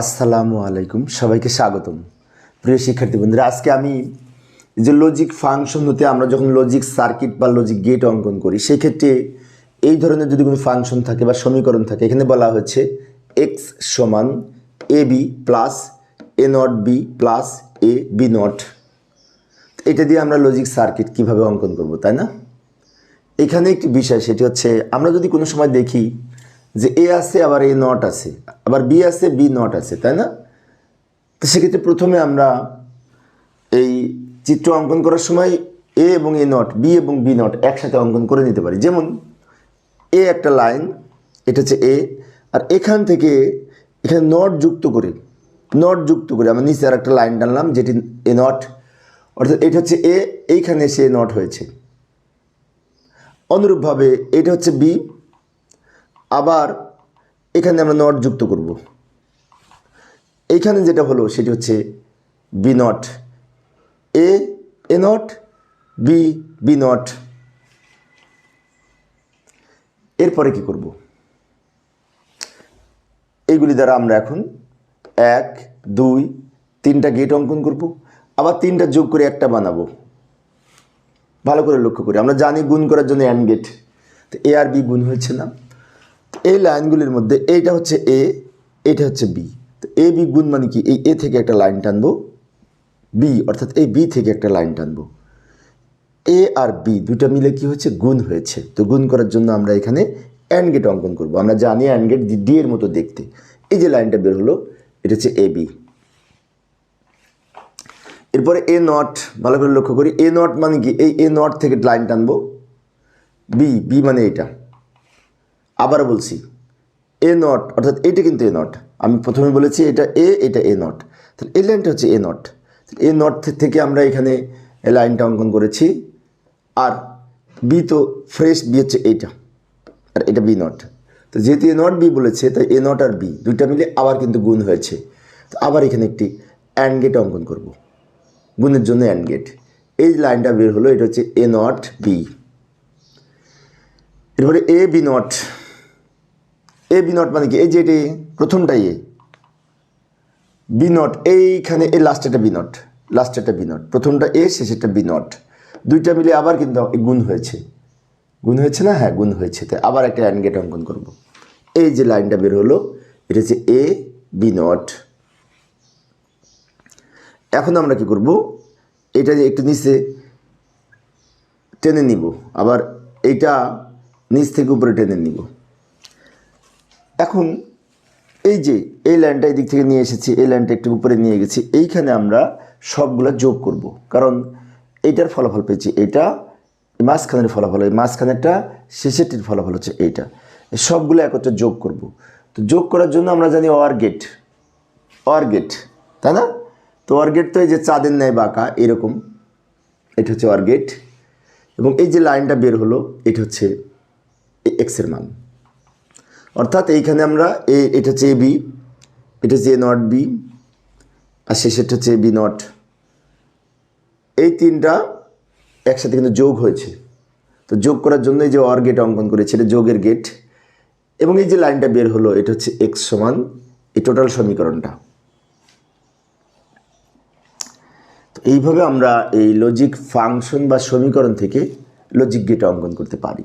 আসসালামু আলাইকুম, সবাইকে স্বাগতম। প্রিয় শিক্ষার্থী বন্ধুরা, আজকে আমি যে লজিক ফাংশন হতে আমরা যখন লজিক সার্কিট বা লজিক গেট অঙ্কন করি সেই ক্ষেত্রে এই ধরনের যদি কোনো ফাংশন থাকে বা সমীকরণ থাকে, এখানে বলা হচ্ছে এক্স সমান A B plus A not B plus A B not এটা দিয়ে আমরা লজিক সার্কিট কীভাবে অঙ্কন করব, তাই না? এখানে একটি বিষয়, সেটি হচ্ছে আমরা যদি কোনো সময় দেখি যে এ আছে, আবার এ নট আছে, আবার বি আছে, বি নট আছে, তাই না? তো সেক্ষেত্রে প্রথমে আমরা এই চিত্র অঙ্কন করার সময় এ এবং এ নট বি এবং বি নট একসাথে অঙ্কন করে নিতে পারি। যেমন এ একটা লাইন, এটা হচ্ছে এ, আর এখান থেকে এখানে নট যুক্ত করে নট যুক্ত করে আমরা নিচে আর একটা লাইন টানলাম, যেটি এ নট অর্থাৎ এটা হচ্ছে এ, এইখানে এসে নট হয়েছে। অনুরূপভাবে এটা হচ্ছে বি আবার এখানে আমরা নট যুক্ত করব। এইখানে যেটা হলো সেটি হচ্ছে B not A A not B B not এরপরে কি করব? এইগুলি দ্বারা আমরা এখন এক, দুই, তিনটা গেট অঙ্কন করব। আবার তিনটা যোগ করে একটা বানাবো। ভালো করে লক্ষ্য করি। আমরা জানি গুণ করার জন্য অ্যান্ড গেট তো এ আর বি গুণ হয়েছে না। এই লাইনগুলির মধ্যে এইটা হচ্ছে এ এটা হচ্ছে বি। তো এ, বি গুণ মানে কি? এই এ থেকে একটা লাইন টানবো, বি, অর্থাৎ এই বি থেকে একটা লাইন টানবো। এ আর বি দুটা মিলে কি হয়েছে? গুণ হয়েছে। তো গুণ করার জন্য আমরা এখানে অ্যান্ড গেট অঙ্কন করব। আমরা জানি অ্যান্ড গেট ডি এর মতো দেখতে। এই যে লাইনটা বের হলো, এটা হচ্ছে এ, বি। এরপরে এ নট, ভালো করে লক্ষ্য করি। এ নট মানে কি? এই এ নট থেকে লাইন টানবো। বি বি মানে এটা। আবার বলছি এ নট অর্থাৎ এটা কিন্তু এ নট আমি প্রথমে বলেছি এটা এ এটা এ নট তাহলে এই লাইনটা হচ্ছে এ নট এ নট থেকে আমরা এখানে লাইনটা অঙ্কন করেছি। আর বি তো ফ্রেশ বি হচ্ছে এইটা আর এটা বি নট তো যেহেতু এ নট বি বলেছে, তাই এ নট আর বি দুইটা মিলে আবার কিন্তু গুণ হয়েছে। তো আবার এখানে একটি অ্যান্ড গেট অঙ্কন করব। গুণের জন্য অ্যান্ড গেট এই লাইনটা বের হলো, এটা হচ্ছে এ নট বি এরপরে A B not A B not মানে কি? এই যে এটি, প্রথমটাই এ বি নট এইখানে এই লাস্টেটা বি নট লাস্টেটা বি নট প্রথমটা এ শেষেরটা বি নট দুইটা মিলে আবার কিন্তু গুণ হয়েছে। গুণ হয়েছে না? হ্যাঁ গুণ হয়েছে। তাই আবার একটা অ্যান্ড গেট অঙ্কন করব। এই যে লাইনটা বের হলো, এটা হচ্ছে এ বি নট এখন আমরা কি করব? এটা যে একটু নিচে টেনে নিব। আবার এইটা নিচ থেকে উপরে টেনে নিব। এখন এই যে এই লাইনটা এই দিক থেকে নিয়ে এসেছি, এই লাইনটা একটু উপরে নিয়ে গেছি, এইখানে আমরা সবগুলো যোগ করব। কারণ এইটার ফলাফল পেয়েছি এই মাঝখানের ফলাফল, এই মাঝখানেরটা শেষেরটির ফলাফল হচ্ছে এইটা। সবগুলো একত্রে যোগ করব। তো যোগ করার জন্য আমরা জানি ওয়ার গেট গেট তাই না? তো ওয়ার গেট তো এই যে চাঁদের ন্যায় বাঁকা, এরকম। এটা হচ্ছে ওয়ার গেট এবং এই যে লাইনটা বের হলো, এটা হচ্ছে এক্সের মান। অর্থাৎ এইখানে আমরা এ, এটা হচ্ছে এ বি, এটা হচ্ছে এ নট বি, আর শেষেরটা হচ্ছে এ বি নট। এই তিনটা একসাথে কিন্তু যোগ হয়েছে। তো যোগ করার জন্য এই যে অর গেট অঙ্কন করেছে, এটা যোগের গেট। এবং এই যে লাইনটা বের হলো, এটা হচ্ছে এক্স সমান এই টোটাল সমীকরণটা। তো এইভাবে আমরা এই লজিক ফাংশন বা সমীকরণ থেকে লজিক গেট অঙ্কন করতে পারি।